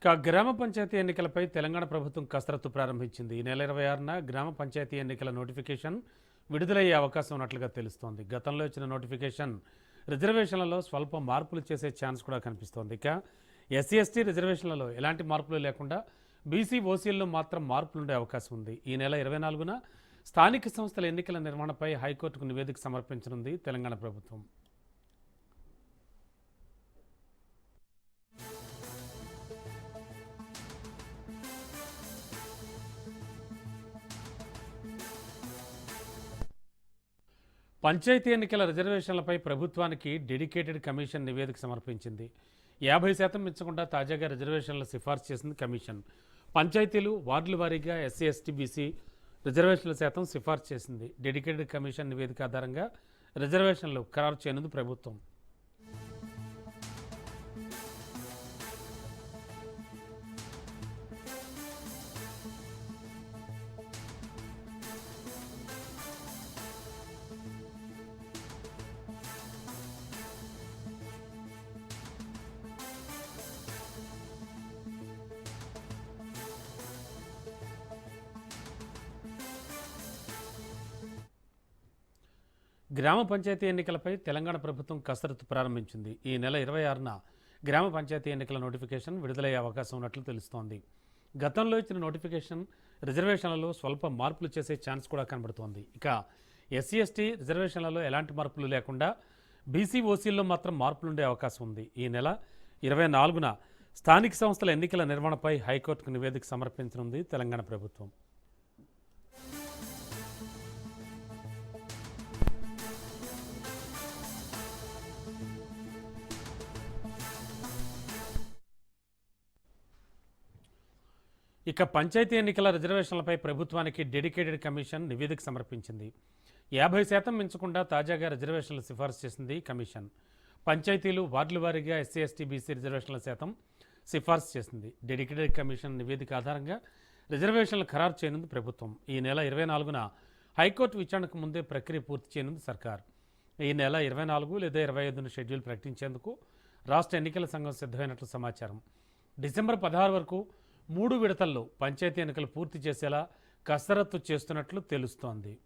ఇక గ్రామ పంచాయతీ ఎన్నికలపై తెలంగాణ ప్రభుత్వం కసరత్తు ప్రారంభించింది. ఈ నెల ఇరవై ఆరున గ్రామ పంచాయతీ ఎన్నికల నోటిఫికేషన్ విడుదలయ్యే అవకాశం ఉన్నట్లుగా తెలుస్తోంది. గతంలో ఇచ్చిన నోటిఫికేషన్ రిజర్వేషన్లలో స్వల్ప మార్పులు చేసే ఛాన్స్ కూడా కనిపిస్తోంది. ఇక ఎస్సీ ఎస్టీ రిజర్వేషన్లలో ఎలాంటి మార్పులు లేకుండా బీసీ ఓసీల్లో మాత్రం మార్పులు ఉండే అవకాశం ఉంది. ఈ నెల ఇరవై నాలుగున స్థానిక సంస్థల ఎన్నికల నిర్వహణపై హైకోర్టుకు నివేదిక సమర్పించనుంది తెలంగాణ ప్రభుత్వం. పంచాయతీ ఎన్నికల రిజర్వేషన్లపై ప్రభుత్వానికి డెడికేటెడ్ కమిషన్ నివేదిక సమర్పించింది. యాభై శాతం మించకుండా తాజాగా రిజర్వేషన్ల సిఫార్సు చేసింది కమిషన్. పంచాయతీలు వార్డుల వారీగా ఎస్సీ ఎస్టీ బీసీ రిజర్వేషన్ల శాతం సిఫార్సు చేసింది. డెడికేటెడ్ కమిషన్ నివేదిక ఆధారంగా రిజర్వేషన్లు ఖరారు చేయనుంది ప్రభుత్వం. గ్రామ పంచాయతీ ఎన్నికలపై తెలంగాణ ప్రభుత్వం కసరత్తు ప్రారంభించింది. ఈ నెల ఇరవై ఆరున గ్రామ పంచాయతీ ఎన్నికల నోటిఫికేషన్ విడుదలయ్యే అవకాశం ఉన్నట్లు తెలుస్తోంది. గతంలో ఇచ్చిన నోటిఫికేషన్ రిజర్వేషన్లలో స్వల్ప మార్పులు చేసే ఛాన్స్ కూడా కనబడుతోంది. ఇక ఎస్సీ ఎస్టీ రిజర్వేషన్లలో ఎలాంటి మార్పులు లేకుండా బీసీ ఓసీల్లో మాత్రం మార్పులు ఉండే అవకాశం ఉంది. ఈ నెల ఇరవై నాలుగున స్థానిక సంస్థల ఎన్నికల నిర్వహణపై హైకోర్టుకు నివేదిక సమర్పించనుంది తెలంగాణ ప్రభుత్వం. ఇక పంచాయతీ ఎన్నికల రిజర్వేషన్లపై ప్రభుత్వానికి డెడికేటెడ్ కమిషన్ నివేదిక సమర్పించింది. యాభై శాతం మించకుండా తాజాగా రిజర్వేషన్లు సిఫార్సు చేసింది కమిషన్. పంచాయతీలు వార్డుల వారీగా ఎస్సీ ఎస్టీ బీసీ రిజర్వేషన్ల శాతం సిఫార్సు చేసింది. డెడికేటెడ్ కమిషన్ నివేదిక ఆధారంగా రిజర్వేషన్లు ఖరారు చేయనుంది ప్రభుత్వం. ఈ నెల ఇరవై నాలుగున హైకోర్టు విచారణకు ముందే ప్రక్రియ పూర్తి చేయనుంది సర్కార్. ఈ నెల ఇరవై నాలుగు లేదా ఇరవై ఐదున షెడ్యూల్ ప్రకటించేందుకు రాష్ట్ర ఎన్నికల సంఘం సిద్ధమైనట్లు సమాచారం. డిసెంబర్ పదహారు వరకు మూడు విడతల్లో పంచాయతీ ఎన్నికలు పూర్తి చేసేలా కసరత్తు చేస్తున్నట్లు తెలుస్తోంది.